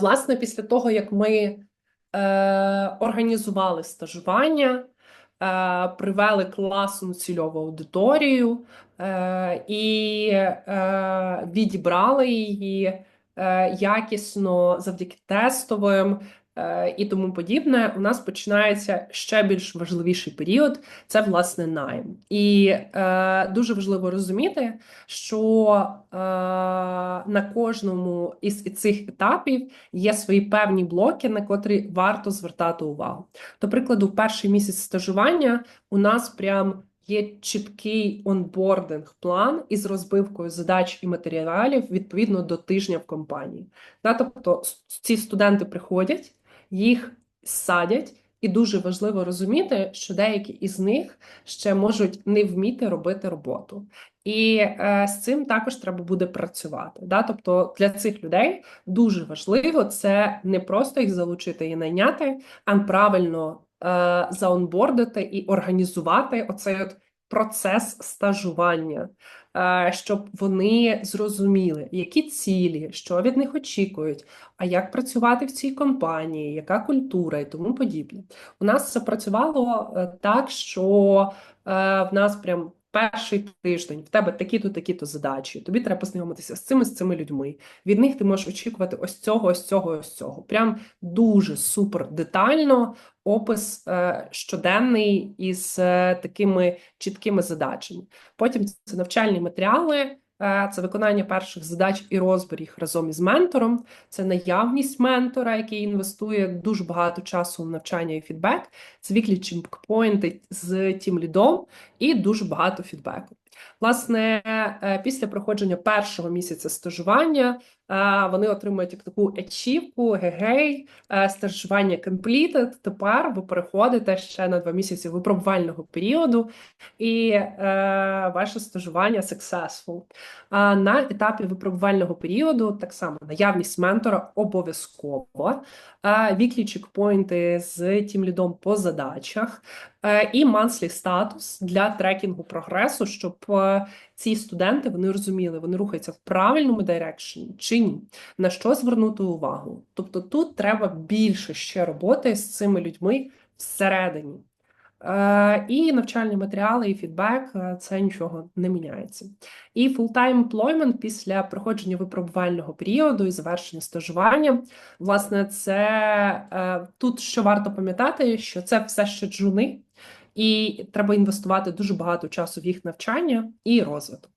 Власне, після того, як ми е, організували стажування, е, привели класну цільову аудиторію е, і відібрали її якісно завдяки тестовим і тому подібне, у нас починається ще більш важливіший період це власне найм. І е, дуже важливо розуміти, що е, на кожному із цих етапів є свої певні блоки, на котрі варто звертати увагу. До прикладу, перший місяць стажування у нас прям є чіткий онбординг-план із розбивкою задач і матеріалів відповідно до тижня в компанії. Тобто ці студенти приходять, їх садять. І дуже важливо розуміти, що деякі із них ще можуть не вміти робити роботу. І е, з цим також треба буде працювати. Да? Тобто для цих людей дуже важливо це не просто їх залучити і найняти, а правильно е, заонбордити і організувати оцей от процес стажування, е, щоб вони зрозуміли, які цілі, що від них очікують, а як працювати в цій компанії, яка культура і тому подібне. У нас це працювало е, так, що е, в нас прям перший тиждень в тебе такі-то, такі-то задачі. Тобі треба познайомитися з цими з цими людьми. Від них ти можеш очікувати ось цього, ось цього, ось цього. Прям дуже супер детально опис е, щоденний із е, такими чіткими задачами. Потім це навчальні матеріали. Е, Це виконання перших задач і розбір їх разом із ментором. Це наявність ментора, який інвестує дуже багато часу в навчання і фідбек. Це віклі чекпоінти з тім лідом і дуже багато фідбеку. Власне, е, після проходження першого місяця стажування е, вони отримують як таку ачівку, гегей, е, стажування completed. Тепер ви переходите ще на два місяці випробувального періоду, і е, ваше стажування successful. На етапі випробувального періоду так само наявність ментора обов'язково, віклі чекпоінти з тім лідом по задачах, і monthly статус для трекінгу прогресу, щоб е, ці студенти вони розуміли, вони рухаються в правильному дирекшені чи ні, на що звернути увагу. Тобто тут треба більше ще роботи з цими людьми всередині. Е, І навчальні матеріали, і фідбек е, це нічого не міняється. І full-time employment після проходження випробувального періоду і завершення стажування. Власне, це е, тут що варто пам'ятати, що це все ще джуни, і треба інвестувати дуже багато часу в їх навчання і розвиток.